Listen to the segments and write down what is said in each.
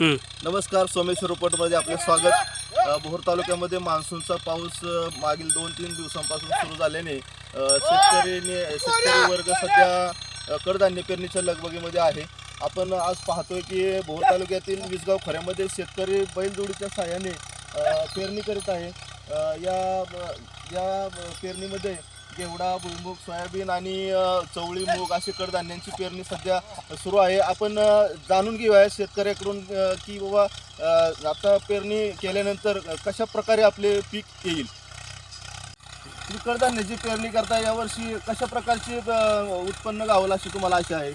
नमस्कार सोमेश्वर रिपोर्टमध्ये आपले स्वागत. भोर तालुक्यामध्ये मान्सूनचा पाऊस मागील दोन तीन दिवसांपासून सुरू झाल्याने शेतकरीने शेतकरी वर्ग सध्या कडधान्य पेरणीच्या लगबगीमध्ये आहे. आपण आज पाहतोय की भोर तालुक्यातील विसगाव खऱ्यामध्ये शेतकरी बैलजोडीच्या साह्याने पेरणी करीत आहे. या या पेरणीमध्ये घेवडा भुईमुग सोयाबीन आणि चवळी मूग अशी कडधान्यांची पेरणी सध्या सुरू आहे. आपण जाणून घेऊया शेतकऱ्याकडून की बाबा आता पेरणी केल्यानंतर कशा प्रकारे आपले पीक येईल? कडधान्याची पेरणी करता यावर्षी कशा प्रकारचे उत्पन्न गावलं अशी तुम्हाला आशा आहे?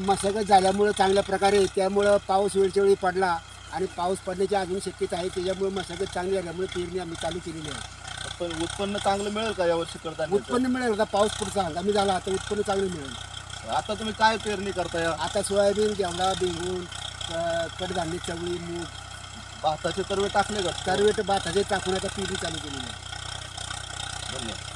मशागत झाल्यामुळं चांगल्या प्रकारे त्यामुळं पाऊस वेळच्या वेळी पडला आणि पाऊस पडण्याची अजून शक्यता आहे. त्याच्यामुळे मशागत चांगली झाल्यामुळे पेरणी आम्ही चालू केलेली आहे. पण उत्पन्न चांगलं मिळेल का यावर्षी कडधान्य उत्पन्न मिळेल आता पाऊस पुढचा हंगामी झाला आता उत्पन्न चांगलं मिळेल आता तुम्ही काय पेरणी करताय आता सोयाबीन घेवडा बेगून क- कडधान्य चवळी मूग भाताचे तरवे टाकले का सर्वेट भाताचे टाकून आता पेरणी चालू केलेली आहे धन्यवाद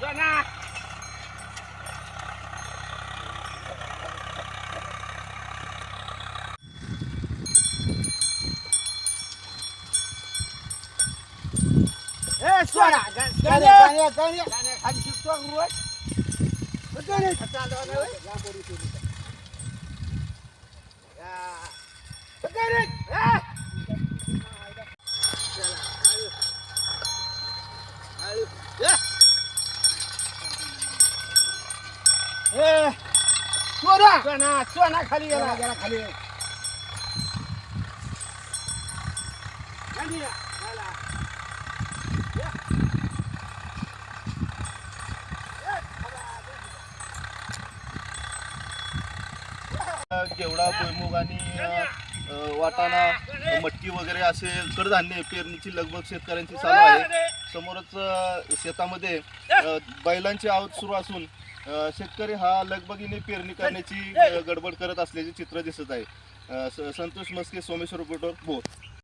Jona! Eh, suara. Kan ya, kan ya, kan ya. Kan situ ruwet. Betul ni. Kata lawan Ya. खाली गेला. गेला खाली. घेवडा भुईमुग आणि वाटाणा मटकी वगैरे असे कडधान्य पेरणीची लगबग शेतकऱ्यांची चालू आहे. समोरच शेतामध्ये बैलांची आवत सुरू असून शेतकरी हा लगबगीने पेरणी करण्याची गडबड करत असल्याचे चित्र दिसत आहे. Santosh Maske Someshwar reporter bore